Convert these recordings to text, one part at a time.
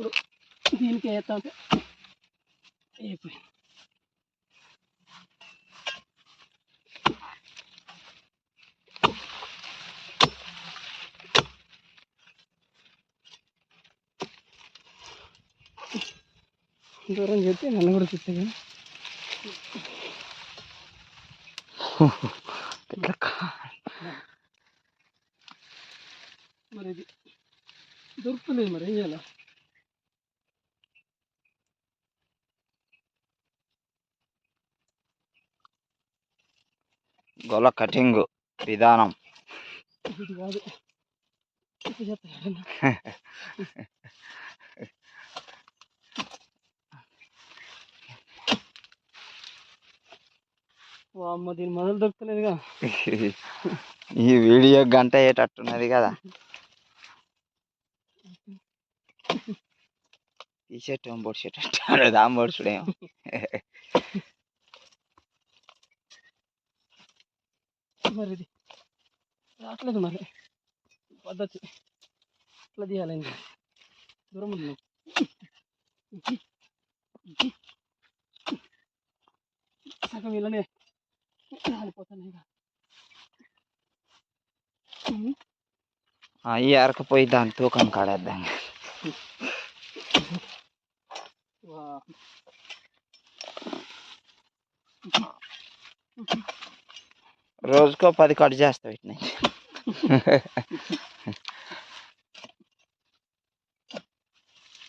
ఇప్పుడు దీనికి వేస్తా. అయిపోయింది. దూరం చెప్తే నన్ను కూడా చూస్తే కదా. మరి ఇది దొరుకుతలేదు మరి ఏం చేయాలి గొల కటింగ్ విధానం. దీని మొదలు దొరుకుతలేదుగా. ఈ వీడియో గంట అయ్యేటట్టున్నది కదా. టీషర్ట్ ఏం పొడిచేటట్టు దాం పొడుచుడేమో మరి ఇది రావట్లేదు మరి పద్ధతి ఇట్లా తీయాలి ఇంకా దూరం ఉంది సగం ఇలానే కాలిపోతాను ఇక ఉమ్. అవి అరకపోయి దాని తూకం కాడేద్దాం రోజుకో పది కట్ చేస్తా వీటిని.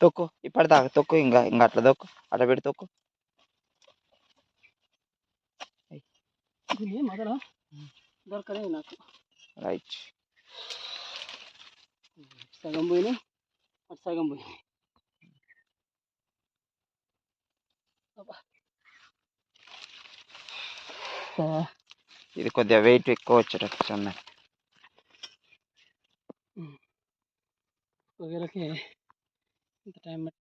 తొక్కు ఇప్పటిదాకా తొక్కు ఇంకా ఇంకా అట్లా తొక్కు అట్లా పెట్టి తొక్కు. దొరకలేదు నాకు. రైట్. సగం పోయినాయి అటు సగం పోయినాయి ఇది కొద్దిగా వెయిట్ ఎక్కువ వచ్చేటట్టు ఉన్నాయి వగేరకి ఇంత టైం పట్టి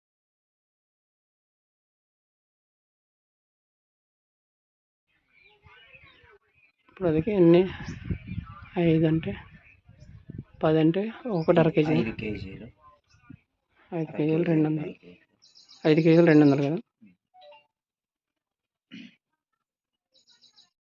ఇప్పుడు అదికి ఎన్ని? ఐదు అంటే పది అంటే ఒకటి అర కేజీ ఐదు కేజీలు ఐదు కేజీలు రెండు వందలు. ఐదు కేజీలు రెండు వందలు కదా.